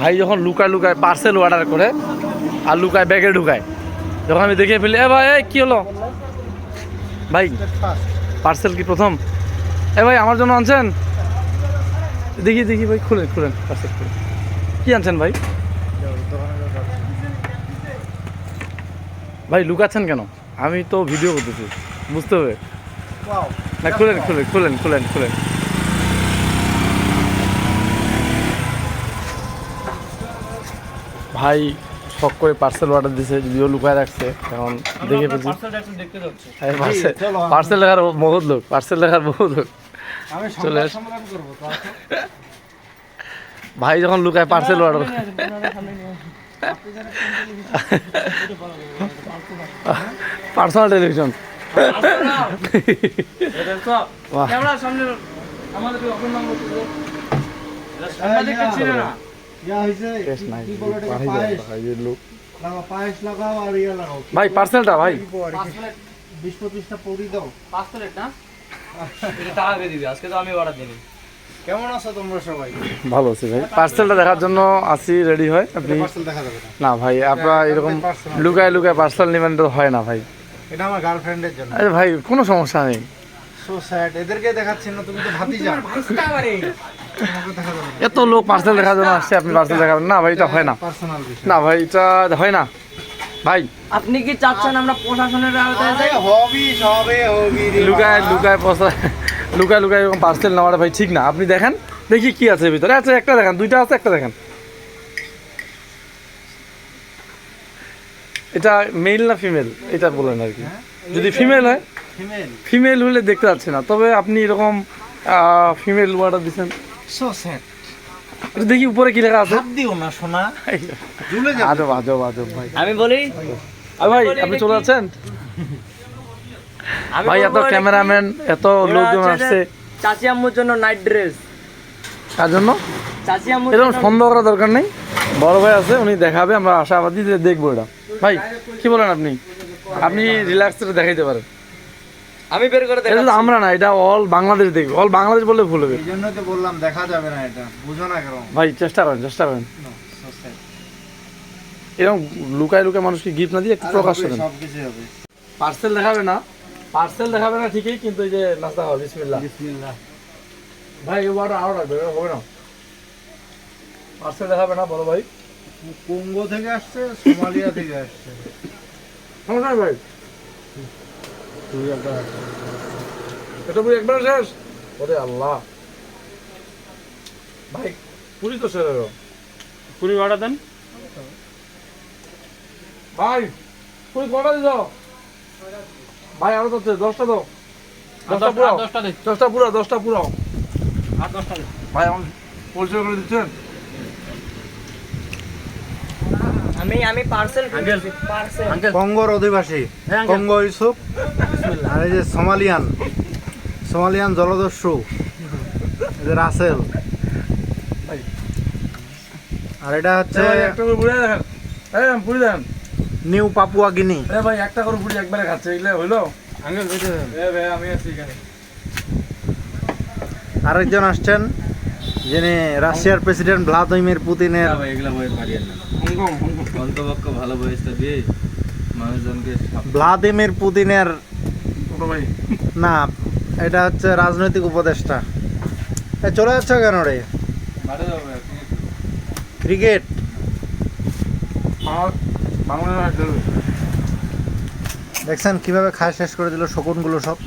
ভাই যখন লুকায় লুকায় পার্সেল অর্ডার করে আর লুকায় ব্যাগে ঢুকায় যখন আমি দেখে ফেলি এ ভাই কী হলো? ভাই পার্সেল কি প্রথম? এ ভাই আমার জন্য আনছেন? দেখি দেখি ভাই খুলেন খুলেন পার্সেল খুলেন কী আনছেন ভাই? ভাই লুকাচ্ছেন কেন? আমি তো ভিডিও করতেছি বুঝতে হবে। না খুলেন খুলেন খুলেন খুলেন খুলেন। ভাই শখ করে পার্সেল অর্ডার দিছে যদিও লুকায় রাখছে এখন দেখে ফেলছি পার্সেল পার্সেল লেখার বহুত লোক পার্সেল লেখার বহুত লোক চলে। ভাই যখন লুকায় পার্সেল অর্ডার পার্সোনাল টেলিভিশন বাহ দাও, ভাই, পার্সেলটা ভাই। বিশ পঁচিশটা পরি দাও কেমন আছো তোমরা সবাই? ভালো আছি ভাই। পার্সেলটা দেখার জন্য আসি রেডি হয়। আপনি পার্সেল দেখা যাবে না। না ভাই আপনারা এরকম লুকায় লুকায় পার্সেল নেবেন তো হয় না ভাই। এটা আমার গার্লফ্রেন্ডের জন্য। আরে ভাই কোনো সমস্যা নেই। সো স্যাড এদেরকে দেখাচ্ছি না তুমি তো ভাতি যাও তোমাকে দেখা যাবে না এত লোক পার্সেল দেখার জন্য আসছে আপনি পার্সেল দেখাবেন না ভাই এটা হয় না। না ভাই এটা হয় না। ভাই। আপনি কি চাচ্ছেন আমরা প্রশাসনের আওতায় যাই? হবি সবে হবি লুকায় লুকায় লুকায় লুকায় এরকম পার্সেল নেওয়াটা ভাই ঠিক না। আপনি দেখেন দেখি কি আছে ভিতরে। আচ্ছা একটা দেখেন দুইটা আছে একটা দেখেন। এটা মেল না ফিমেল এটা বলেন আর কি। যদি ফিমেল হয় ফিমেল ফিমেল হলে দেখতে পাচ্ছি না। তবে আপনি এরকম ফিমেল ওয়ার্ডার দিচ্ছেন। সো স্যাড দেখি উপরে কি লেখা আছে। হাত দিও না সোনা। ঝুলে যাবে। আজব আজব আজব ভাই। আমি বলি? আর ভাই আপনি চলে যাচ্ছেন? ভাই এত ক্যামেরাম্যান এত লোকজন আসছে। চাচি আম্মুর জন্য নাইট ড্রেস। তার জন্য? চাচি আম্মুর এরকম সন্দেহ করার দরকার নেই। বড় ভাই আছে উনি দেখাবে আমরা আশাবাদী যে দেখব এটা। ভাই কি বলেন আপনি? আপনি রিল্যাক্স করে দেখাইতে পারেন। আমি বের করে এটা আমরা না এটা অল বাংলাদেশ দেখবে। অল বাংলাদেশ বললে ভুল হবে। এই জন্য তো বললাম দেখা যাবে না এটা। বুঝো না কেন। ভাই চেষ্টা করেন চেষ্টা করেন। এরকম লুকায় লুকায় মানুষকে গিফট না দিয়ে একটু প্রকাশ করেন। সব কিছু হবে। পার্সেল দেখাবে না। পার্সেল দেখাবে না ঠিকই কিন্তু এই যে নাস্তা হবে বিসমিল্লাহ। বিসমিল্লাহ। ভাই এই ওয়াটার আরও রাখবে হবে না। পার্সেল দেখাবে না বলো ভাই। কঙ্গো থেকে আসছে সোমালিয়া থেকে আসছে। সমস্যা নেই ভাই এটা পুরো একবার শেষ ওরে আল্লাহ। ভাই পুরি তো শেষ হলো পুরি অর্ডার দেন। ভাই পুরি কটা দিছ ভাই আরও তো দশটা দাও। দশটা পুরাও। দশটা দিন। দশটা পুরাও আর দশটা ভাই আমার পরিচয় করে দিচ্ছেন? আমি আমি পার্সেল পার্সেল কঙ্গোর অধিবাসী কঙ্গো ইউসুফ আর এই যে সোমালিয়ান সোমালিয়ান জলদস্যু রাসেল আর এটা হচ্ছে একটা করে পুরি দেখেন। এই পুরি দেখেন নিউ পাপুয়া গিনি এ ভাই একটা করে পুরি একবারে খাচ্ছে এগুলো হইল? আঙ্কেল এ ভাই আমি আছি এখানে। আরেকজন আসছেন। যিনি রাশিয়ার প্রেসিডেন্ট ভ্লাদিমির পুতিনের এগুলা বই পারিয়েন না। Hong Kong Hong Kong. অন্তপক্ষ ভালো বয়সটা দিয়ে মানুষজনকে ভ্লাদিমির পুতিনের না এটা হচ্ছে রাজনৈতিক উপদেষ্টা। এ চলে যাচ্ছে কেন রে? ক্রিকেট। দেখছেন কীভাবে খায় শেষ করে দিল শকুনগুলো সব?